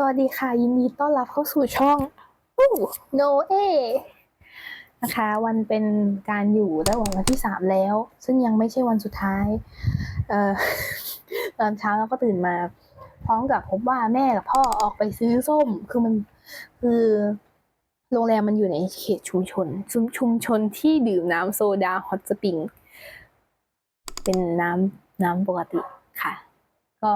สวัสดีค่ะยินดีต้อนรับเข้าสู่ช่องอู้โนเอนะคะ วันเป็นการอยู่ได้วันวันที่สามแล้ว ซึ่งยังไม่ใช่วันสุดท้าย เอ่อตอนเช้าเราก็ตื่นมา พร้อมกับพบว่าแม่กับพ่อออกไปซื้อส้มคือมันคือโรงแรมมันอยู่ในเขตชุมชน ชุมชุมชนที่ดื่มน้ำโซดาฮอตสปริงเป็นน้ำน้ำปกติค่ะ ก็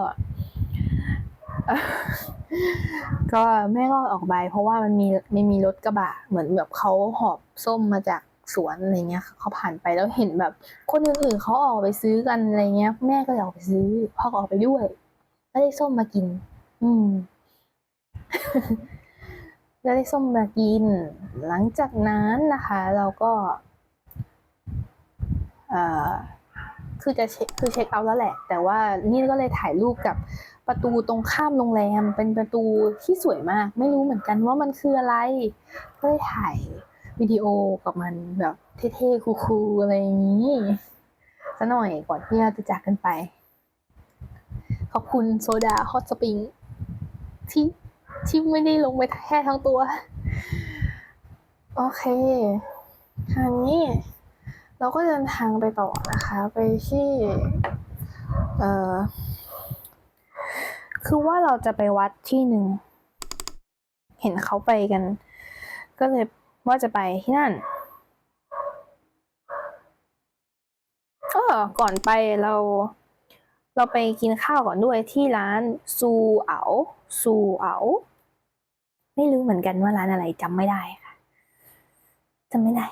ก็แม่ก็ออกไปเพราะว่ามันมีไม่มีรถกระบะเหมือนแบบเขาหอบส้มมาจากสวนอะไรเงี้ยเขาผ่านไปแล้วเห็นแบบ คนอื่นๆเขาออกไปซื้อกันอะไรเงี้ย แม่ก็เลยออกไปซื้อพ่อก็ออกไปด้วยแล้วได้ส้มมากิน อืมแล้วได้ส้มมากิน หลังจากนั้นนะคะ เราก็ เอ่อ คือจะเช็คคือเช็คเอาท์แล้วแหละ แต่ว่านี่ก็เลยถ่ายรูปกับประตูตรงข้ามโรงแรม เป็นประตูที่สวยมาก ไม่รู้เหมือนกันว่ามันคืออะไรก็เลยถ่ายวิดีโอกับมันแบบเท่ๆคูลๆอะไรอย่างนี้ซะหน่อยก่อนที่เราจะจากกันไป ขอบคุณโซดาฮอตสปริงที่ที่ไม่ได้ลงไปแค่ทั้งตัว โอเคคราวนี้ เราก็เดินทางไปต่อนะคะ ไปที่ เออคือว่าเราจะไปวัดที่หนึ่ง เห็นเขาไปกัน ก็เลยว่าจะไปที่นั่นเออก่อนไปเรา เราไปกินข้าวก่อนด้วยที่ร้านซูเอ๋าซูเอ๋าไม่รู้เหมือนกันว่าร้านอะไรจำไม่ได้ค่ะจำไม่ได้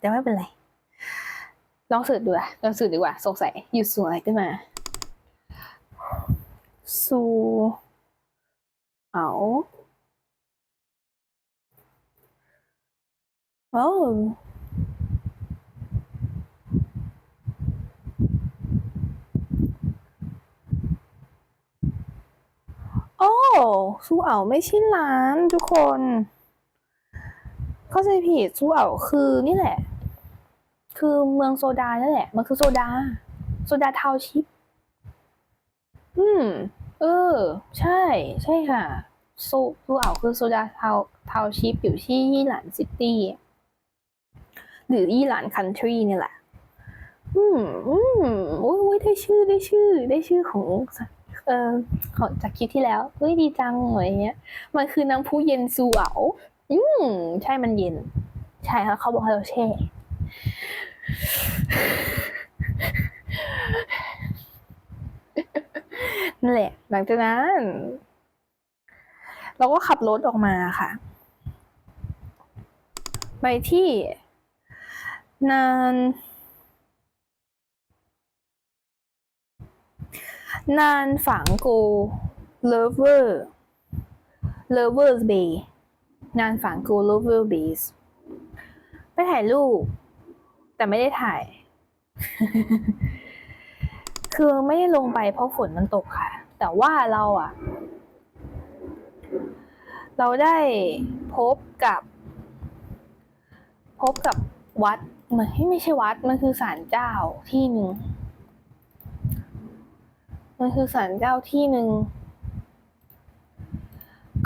แต่ไม่เป็นไร ลองสืบดูอะลองสืบดีกว่า สงสัยอยู่สูอะไรขึ้นมา สูเอาโอ้โอ้ซูเอาไม่ใช่ร้านทุกคน เข้าใจผิดซูเอาคือนี่แหละ คือเมืองโซดานั่นแหละ มันคือโซดา โซดาทาวน์ชิป อืม เออ ใช่ ใช่ค่ะ โซซูอ่าวคือโซดาทาวทาวน์ชิปอยู่ที่ยี่หลานซิตี้ หรือยี่หลานคันทรีนี่แหละ อืม อืมโอ้ยโอ้ยได้ชื่อ ได้ชื่อ ได้ชื่อของเอ่อของจากคลิปที่แล้วเฮ้ยดีจังอะไรเงี้ย มันคือน้ำพุเย็นซูอ่าวอืม ใช่มันเย็น ใช่ค่ะเขาบอกให้เราแช่ นั่นแหละ หลังจากนั้น เราก็ขับรถออกมาค่ะ ไปที่ นาน นานฝังโกเลเวอร์เลเวอร์สเบย์นานฝังโกเลเวอร์เบสไปถ่ายรูป แต่ไม่ได้ถ่าย คือไม่ได้ลงไปเพราะฝนมันตกค่ะ แต่ว่าเราอะเราได้พบกับ พบกับวัดมันไม่ใช่วัดมันคือศาลเจ้าที่หนึ่งมันคือศาลเจ้าที่หนึ่ง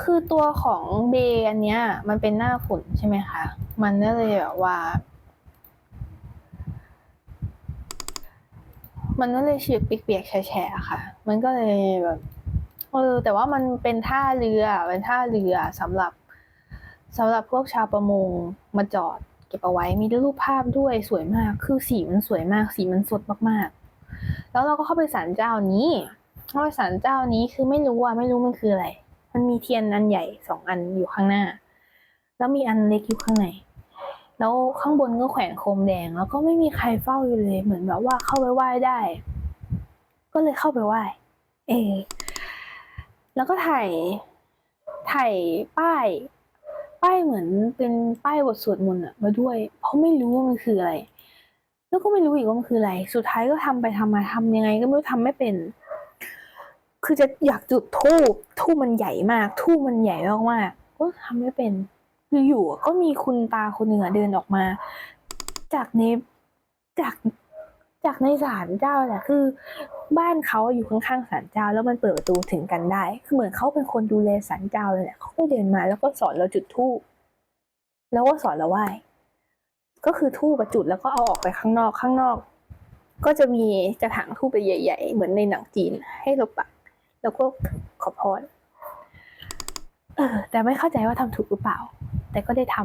คือตัวของเบย์อันเนี้ย มันเป็นหน้าฝนใช่ไหมคะ มันก็เลยแบบว่า มันก็เลยเฉียดเปียกๆแฉะๆค่ะ มันก็เลยแบบเออแต่ว่ามันเป็นท่าเรือเป็นท่าเรือสำหรับสำหรับพวกชาวประมงมาจอดเก็บเอาไว้มีรูปภาพด้วยสวยมาก คือสีมันสวยมากสีมันสดมากๆ แล้วเราก็เข้าไปศาลเจ้านี้เข้าไปศาลเจ้านี้คือไม่รู้อะไม่รู้มันคืออะไร มันมีเทียนอันใหญ่สองอันอยู่ข้างหน้า แล้วมีอันเล็กอยู่ข้างใน แล้วข้างบนก็แขวนโคมแดง แล้วก็ไม่มีใครเฝ้าอยู่เลย เหมือนแบบว่าเข้าไปไหว้ได้ ก็เลยเข้าไปไหว้ เออแล้วก็ถ่ายถ่ายป้าย ป้ายเหมือนเป็นป้ายบทสวดมนต์อะมาด้วย เพราะไม่รู้ว่ามันคืออะไร แล้วก็ไม่รู้อีกว่ามันคืออะไร สุดท้ายก็ทำไปทำมาทำยังไง ก็ไม่รู้ทำไม่เป็น คือจะอยากจุดทูบทูบมันใหญ่มากทูบมันใหญ่มากๆก็ทำไม่เป็น อยู่ๆก็มีคุณตาคนหนึ่งอะเดินออกมา จากในจากจากในศาลเจ้าแหละคือ บ้านเขาอยู่ข้างๆศาลเจ้า แล้วมันเปิดประตูถึงกันได้ คือเหมือนเขาเป็นคนดูแลศาลเจ้าเลยแหละเขาก็เดินมาแล้วก็สอนเราจุดธูปแล้วก็สอนเราไหว้ก็คือธูปประจุดแล้วก็เอาออกไปข้างนอกข้างนอก ก็จะมีกระถางธูปใหญ่ๆเหมือนในหนังจีนให้เราปัก แล้วก็ขอพรเออแต่ไม่เข้าใจว่าทำถูกหรือเปล่า แต่ก็ได้ท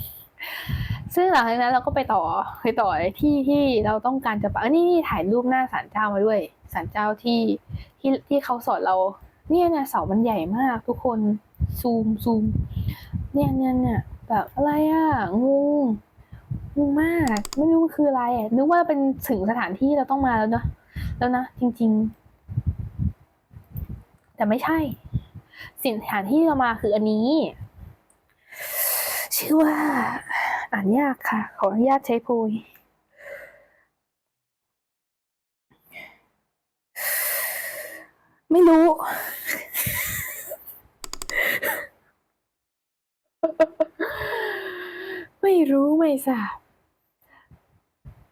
ำซึ่งหลังจากนั้นเราก็ไปต่อไปต่อที่ที่เราต้องการจะไปเออนี่นี่ถ่ายรูปหน้าศาลเจ้ามาด้วยศาลเจ้าที่ที่ที่เขาสอนเรา เนี่ยเนี่ยเสามันใหญ่มากทุกคนซูมซูมเนี่ยเนี่ยเนี่ยแบบอะไรอะงงงงมากไม่รู้มันคืออะไรอะนึกว่าเป็นถึงสถานที่เราต้องมาแล้วเนะแล้วนะจริง ๆ แต่ไม่ใช่ สิ่งสถานที่เรามาคืออันนี้ ชื่อว่า อ่านยากค่ะ ขออนุญาตใช้โพยไม่รู้ ไม่รู้ไม่ทราบ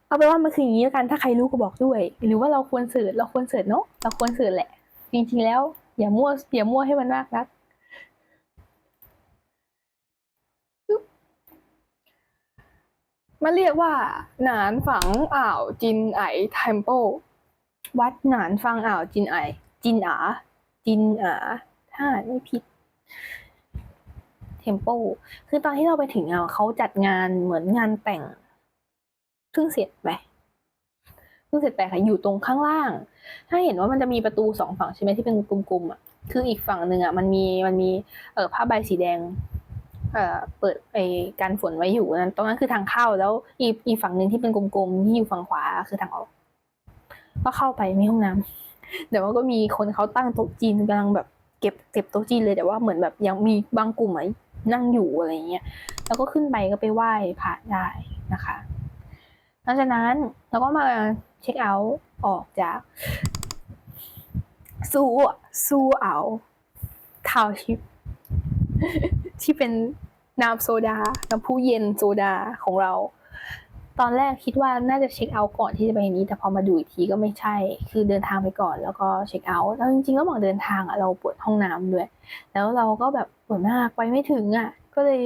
เอาไปนว่ามันคืออย่างนี้แล้วกันถ้าใครรู้ก็บอกด้วย หรือว่าเราควรเสิร์ชเราควรเสิร์ชเนาะเราควรเสิร์ชแหละ จริงๆแล้ว อย่ามั่วอย่ามั่วให้มันมากนัก มันเรียกว่า หนานฝังอ่าวจินไอเทมเพิลวัดหนานฝังอ่าวจินไอ จินอาจินอาถ้าไม่ผิดเทมเพิลคือตอนที่เราไปถึงอะเขาจัดงานเหมือนงานแต่งเพิ่งเสร็จไปเพิ่งเสร็จไปค่ะอยู่ตรงข้างล่าง ถ้าเห็นว่ามันจะมีประตูสองฝั่งใช่ไหมที่เป็นกลมๆอะคืออีกฝั่งหนึ่งอะมันมีมันมีเอ่อผ้าใบสีแดง เปิดไอการฝนไว้อยู่นั้นตรงนั้นคือทางเข้าแล้วอีอีฝั่งหนึ่งที่เป็นกลมๆที่อยู่ฝั่งขวาคือทางออก ก็เข้าไปมีห้องน้ำแต่ว่าก็มีคนเขาตั้งโต๊ะจีนกำลังแบบเก็บเก็บโต๊ะจีนเลยแต่ว่าเหมือนแบบยังมีบางกลุ่มอะนั่งอยู่อะไรเงี้ยแล้วก็ขึ้นไปก็ไปไหว้พระได้นะคะหลังจากนั้นเราก็มาเช็คเอาท์ออกจากซูซูเอาทาวชิปที่เป็น น้ำโซดา น้ำผู้เย็นโซดาของเรา ตอนแรกคิดว่าน่าจะเช็คเอาท์ก่อนที่จะไปนี้ แต่พอมาดูอีกทีก็ไม่ใช่ คือเดินทางไปก่อนแล้วก็เช็คเอาท์แล้วจริงๆก็บอกเดินทางอะเราปวดห้องน้ำด้วย แล้วเราก็แบบปวดมากไปไม่ถึงอะก็เลย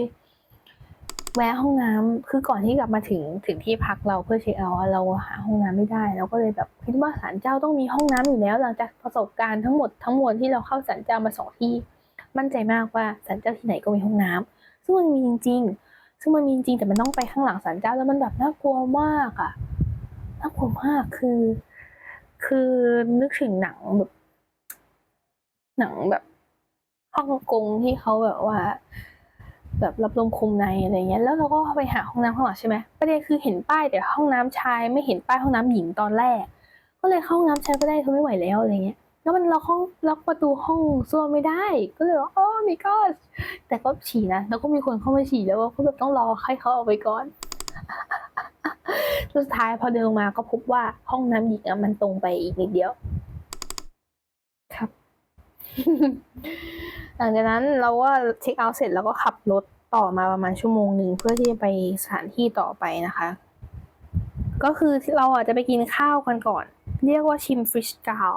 แวะห้องน้ำคือก่อนที่กลับมาถึงถึงที่พักเราเพื่อเช็คเอาท์เราหาห้องน้ำไม่ได้ เราก็เลยแบบคิดว่าศาลเจ้าต้องมีห้องน้ำอยู่แล้ว หลังจากประสบการณ์ทั้งหมดทั้งมวลที่เราเข้าศาลเจ้ามาสองที่ มั่นใจมากว่าศาลเจ้าที่ไหนก็มีห้องน้ำ ซึ่งมันมีจริง ๆ ซึ่งมันมีจริงแต่มันต้องไปข้างหลังศาลเจ้าแล้วมันแบบน่ากลัวมากอะน่ากลัวมากคือ คือนึกถึงหนังแบบ หนังแบบฮ่องกงที่เขาแบบว่า แบบรับลมคุมในอะไรเงี้ย แล้วเราก็ไปหาห้องน้ำข้างหลังใช่ไหมประเด็นคือเห็นป้ายแต่ห้องน้ำชายไม่เห็นป้ายห้องน้ำหญิงตอนแรก ก็เลยเข้าห้องน้ำชายก็ได้ทนไม่ไหวแล้วอะไรเงี้ย แล้วมันล็อกห้องล็อกประตูห้องส้วมไม่ได้ ก็เลยว่าโอ้มีก็แต่ก็ฉี่นะแล้วก็มีคนเข้ามาฉี่แล้วก็แบบต้องรอให้เขาออกไปก่อนสุดท้ายพอเดินลงมาก็พบว่าห้องน้ำหญิงอะมันตรงไปอีกนิดเดียว ครับ หลังจากนั้นเราก็เช็คเอาท์เสร็จแล้วก็ขับรถต่อมาประมาณชั่วโมงหนึ่งเพื่อที่จะไปสถานที่ต่อไปนะคะ ก็คือเราอะจะไปกินข้าวกันก่อน เรียกว่าชิมฟิชกาว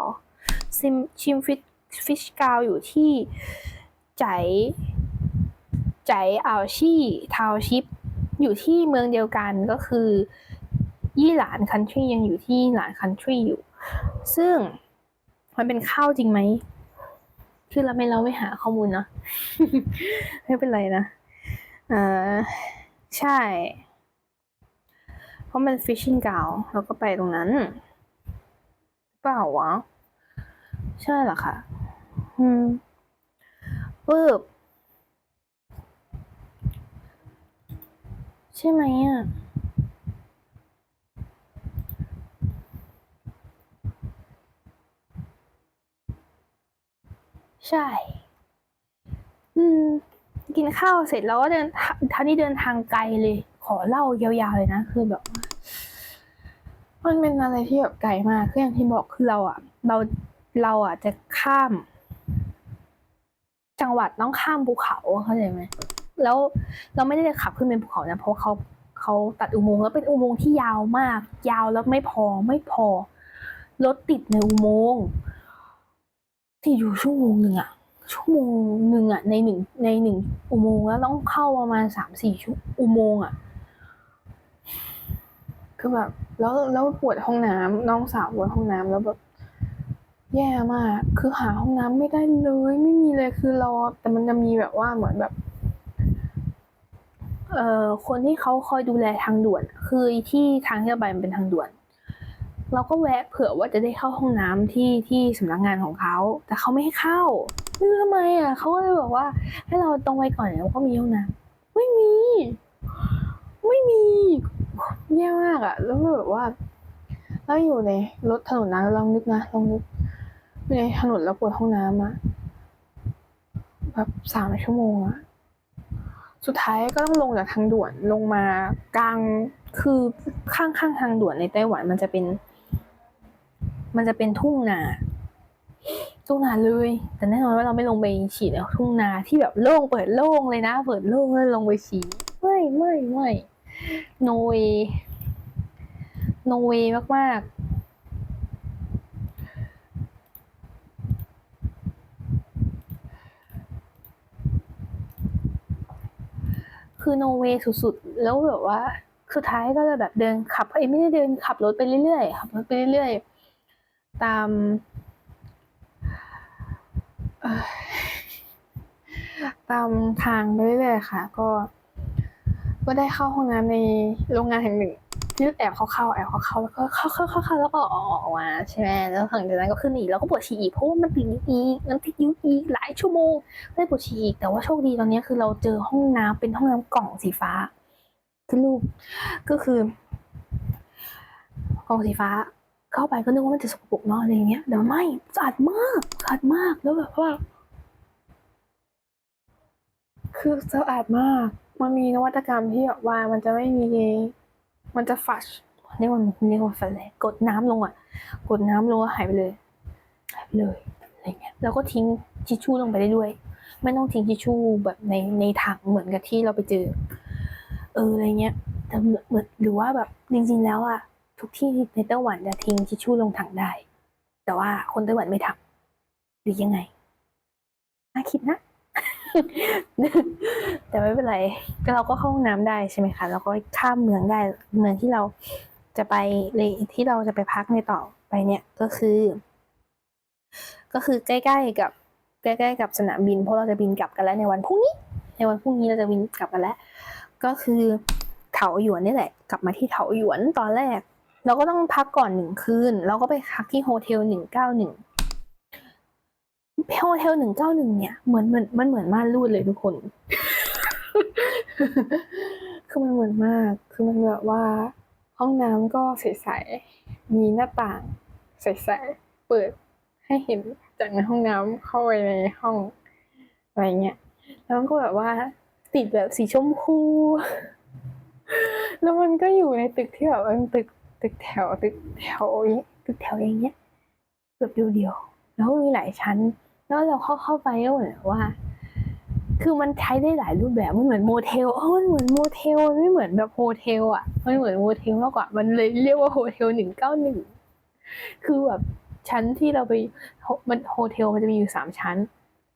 ชิมชิมฟิชฟิชกาวอยู่ที่ใจใจอ่าวชี่ทาวชิป อยู่ที่เมืองเดียวกันก็คือ ยี่หลานคันทรียังอยู่ที่หลานคันทรีอยู่ ซึ่งมันเป็นข้าวจริงไหมคือเราไม่เราไม่หาข้อมูลเนาะไม่เป็นไรนะอ่าใช่ เพราะมัน fishing g o w เราก็ไปตรงนั้น เปล่าวะ ใช่เหรอคะอืมปึ๊บใช่ไหมอะ ใช่ อืม กินข้าวเสร็จแล้วก็เดินท่านี้เดินทางไกลเลย ขอเล่ายาวๆเลยนะ คือแบบมันเป็นอะไรที่แบบไกลมากคืออย่างที่บอกคือเราอะ เรา เราอะจะข้าม จังหวัดต้องข้ามภูเขาเข้าใจไหมแล้วเราไม่ได้ขับขึ้นเป็นภูเขานะเพราะเขาเขาตัดอุโมงค์แล้วเป็นอุโมงค์ที่ยาวมาก ยาวแล้วไม่พอไม่พอรถติดในอุโมงค์ติดอยู่ชั่วโมงหนึ่งอะชั่วโมงหนึ่งอะในหนึ่งในหนึ่งอุโมงค์แล้วต้องเข้าประมาณสามสี่ชั่วอุโมงค์อะคือแบบแล้วแล้วปวดห้องน้ำน้องสาวปวดห้องน้ำแล้วแบบ แย่มาก คือหาห้องน้ำไม่ได้เลย ไม่มีเลยคือรอ แต่มันจะมีแบบว่าเหมือนแบบ เอ่อ คนที่เขาคอยดูแลทางด่วน คือที่ทางที่เราไปมันเป็นทางด่วน เราก็แวะเผื่อว่าจะได้เข้าห้องน้ำที่ที่สำนักงานของเขา แต่เขาไม่ให้เข้าไม่รู้ทำไมอะ เขาก็เลยบอกว่า ให้เราตรงไปก่อนแล้วก็มีห้องน้ำไม่มี ไม่มี แย่มากอะ แล้วแบบว่าเราอยู่ในรถถนนนะลองนึกนะลองนึก ในถนนแล้วปวดห้องน้ำอะแบบสามชั่วโมงอะสุดท้ายก็ต้องลงจากทางด่วนลงมากลางคือข้างข้างทางด่วนในไต้หวันมันจะเป็น มันจะเป็นทุ่งนาทุ่งนาเลย แต่แน่นอนว่าเราไม่ลงไปฉีดทุ่งนาที่แบบโล่งเปิดโล่งเลยนะ เปิดโล่งแล้วลงไปฉีดไม่ไม่ไม่ no way no way มากๆ คือโนเวสุดๆ แล้วแบบว่าสุดท้ายก็เลยแบบเดินขับไอ้ไม่ได้เดินขับรถไปเรื่อยๆขับรถไปเรื่อยๆ ตามตามทางไปเรื่อยๆค่ะ ก็ ก็ได้เข้าห้องน้ำในโรงงานแห่งหนึ่ง ที่แอบเข้าเข้าแอบเข้าเข้าแล้วก็เข้าเข้าเข้าเข้าแล้วก็ออกมาใช่ไหมแล้วหลังจากนั้นก็ขึ้นอีกแล้วก็ปวดฉี่อีกเพราะว่ามันติดนิ้วอีกมันติดนิ้วอีกหลายชั่วโมงได้ปวดฉี่อีกแต่ว่าโชคดีตอนนี้คือเราเจอห้องน้ำเป็นห้องน้ำกล่องสีฟ้าคือรูปก็คือกล่องสีฟ้าเข้าไปก็นึกว่ามันจะสกปรกเนาะอะไรเงี้ยแต่ไม่สะอาดมากสะอาดมากแล้วแบบว่าคือสะอาดมาก มันมีนวัตกรรมที่แบบว่ามันจะไม่มี มันจะฟัชเรียกว่าเรียกว่าฟัชเลยกดน้ำลงอะ กดน้ำลงหายไปเลยหายไปเลยอะไรเงี้ยแล้วก็ทิ้งทิชชู่ลงไปได้ด้วย ไม่ต้องทิ้งทิชชู่แบบในในถังเหมือนกับที่เราไปเจอ เอออะไรเงี้ยแต่เหมือนหรือว่าแบบจริงๆแล้วอะทุกที่ในไต้หวันจะทิ้งทิชชู่ลงถังได้ แต่ว่าคนไต้หวันไม่ทำหรือยังไงน่าคิดนะ แต่ไม่เป็นไรเราก็เข้าห้องน้ำได้ใช่ไหมคะแล้วก็ข้ามเมืองได้เมืองที่เราจะไปที่เราจะไปพักในต่อไปเนี่ยก็คือ ก็คือใกล้ๆกับใกล้ๆกับสนามบิน เพราะเราจะบินกลับกันแล้วในวันพรุ่งนี้ ในวันพรุ่งนี้เราจะบินกลับกันแล้ว ก็คือเถาหยวนนี่แหละ กลับมาที่เถาหยวนตอนแรก เราก็ต้องพักก่อนหนึ่งคืน เราก็ไปพักที่โฮเทลหนึ่งเก้าหนึ่ง โฮเทลหนึ่งเก้าหนึ่งเนี่ยเหมือนมือนมันเหมือนม่านรูดเลยทุกคน คือมันเหมือนมาก คือมันแบบว่า ห้องน้ำก็ใสๆมีหน้าต่าง ใสๆเปิดให้เห็นจากในห้องน้ำเข้าไปในห้องอะไรเงี้ยแล้วมันก็แบบว่าติดแบบสีชมพู แล้วมันก็อยู่ในตึกที่แบบเป็นตึกตึกแถวตึกแถวตึกแถวอย่างเงี้ยแบบเดียวๆแล้วมีหลายชั้น แล้วเราเข้าเข้าไปก็เหมือนว่า คือมันใช้ได้หลายรูปแบบมันเหมือนโมเทลเออมันเหมือนโมเทลมันไม่เหมือนแบบโฮเทลอะมันเหมือนโมเทลมากกว่ามันเลยเรียกว่าโฮเทลหนึ่งเก้าหนึ่งคือแบบชั้นที่เราไปมันโฮเทลมันจะมีอยู่สามชั้น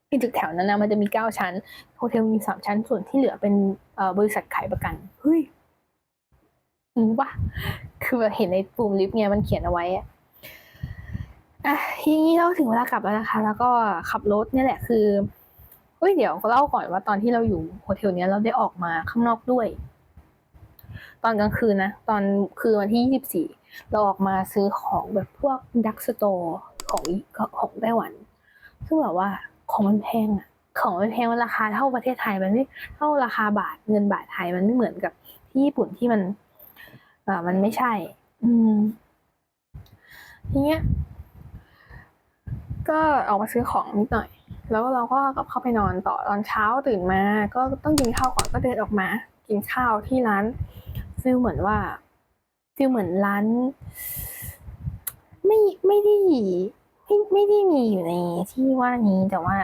ที่ตึกแถวนั้นนะมันจะมีเก้าชั้นโฮเทลมีสามชั้นส่วนที่เหลือเป็นบริษัทขายประกันเฮ้ยรู้ปะคือแบบเห็นในปุ่มลิฟต์ไงมันเขียนเอาไว้ อะทีนี้เราถึงเวลากลับแล้วนะคะ แล้วก็ขับรถเนี่ยแหละคือเฮ้ยเดี๋ยวก็เล่าก่อนว่าตอนที่เราอยู่โฮเทลเนี้ยเราได้ออกมาข้างนอกด้วย ตอนกลางคืนนะ ตอนคืนวันที่ยี่สิบสี่เราออกมาซื้อของแบบพวกดักสโตร์ของของไต้หวันซึ่งแบบว่าของมันแพงอะของมันแพงราคาเท่าประเทศไทยมันไม่เท่าราคาบาทเงินบาทไทยมันไม่เหมือนกับที่ญี่ปุ่นที่มันอ่ามันไม่ใช่ อืมทีเนี้ย ก็ออกมาซื้อของนิดหน่อย แล้วเราก็กลับเข้าไปนอนต่อตอนเช้าตื่นมา ก็ต้องกินข้าวก่อนก็เดินออกมา กินข้าวที่ร้านฟิลเหมือนว่าฟิลเหมือนร้าน ไม่ไม่ได้ไม่ไม่ได้มีอยู่ในที่ว่านี้แต่ว่า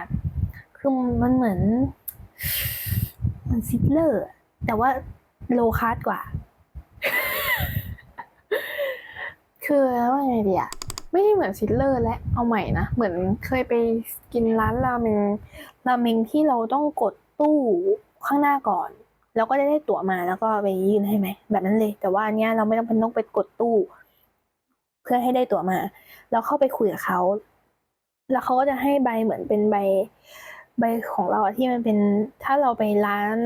คือมันเหมือนเหมือนซิดเลอร์แต่ว่าโลคาสกว่า คือว่าไงดีอะ ไม่ได้เหมือนซิลเลอร์และเอาใหม่นะ เหมือนเคยไปกินร้านราเมงราเมงที่เราต้องกดตู้ข้างหน้าก่อน แล้วก็จะได้ตั๋วมาแล้วก็ไปยื่นให้ไหมแบบนั้นเลย แต่ว่าอันเนี้ยเราไม่ต้องเป็นต้องไปกดตู้ เพื่อให้ได้ตั๋วมาแล้วเข้าไปคุยกับเขาแล้วเขาก็จะให้ใบเหมือนเป็นใบใบของเราอะที่มันเป็นถ้าเราไปร้าน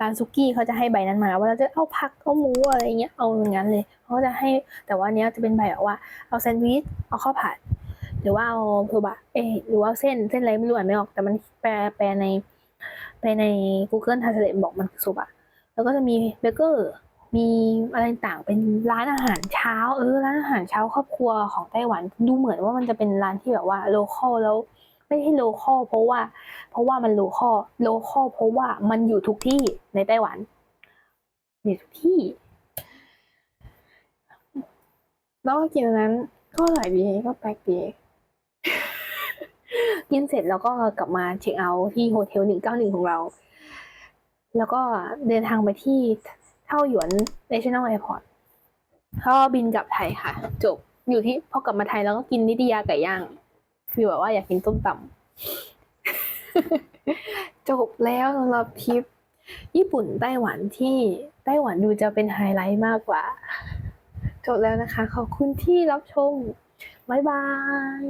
ร้านซุกี้เขาจะให้ใบนั้นมาว่าเราจะเอาผักเอาหมูอะไรเงี้ยเอาอย่างนั้นเลยเขาจะให้แต่ว่าอันเนี้ยจะเป็นใบแบบว่าเอาแซนด์วิชเอาข้าวผัดหรือว่าเอาโซบะเอยหรือว่าเส้นเส้นอะไรไม่รู้อ่านไม่ออก แต่มันแปลแปลในแปลใน Google Translate บอกมันคือโซบะแล้วก็จะมีเบเกอร์มีอะไรต่างเป็นร้านอาหารเช้า เออร้านอาหารเช้าครอบครัวของไต้หวัน ดูเหมือนว่ามันจะเป็นร้านที่แบบว่าโลคอลแล้ว ไม่ใช่โลคอลเพราะว่า เพราะว่ามันโลคอลโลคอลเพราะว่ามันอยู่ทุกที่ในไต้หวันอยู่ทุกที่แล้วก็กินนั้น ก็อร่อยดีก็แปลกดีกินเสร็จแล้วก็กลับมาเช็คเอาท์ที่โฮเทลหนึ่งเก้าหนึ่งของเรา แล้วก็เดินทางไปที่เท่าหยวน National Airport ก็บินกลับไทยค่ะ จบอยู่ที่พอกลับมาไทยแล้วก็กินนิตยาไก่ย่าง ฟีลแบบว่าอยากกินต้มตำจบแล้วสำหรับทริป ญี่ปุ่นไต้หวันที่ไต้หวันดูจะเป็นไฮไลท์มากกว่า จบแล้วนะคะ ขอบคุณที่รับชม บ๊ายบาย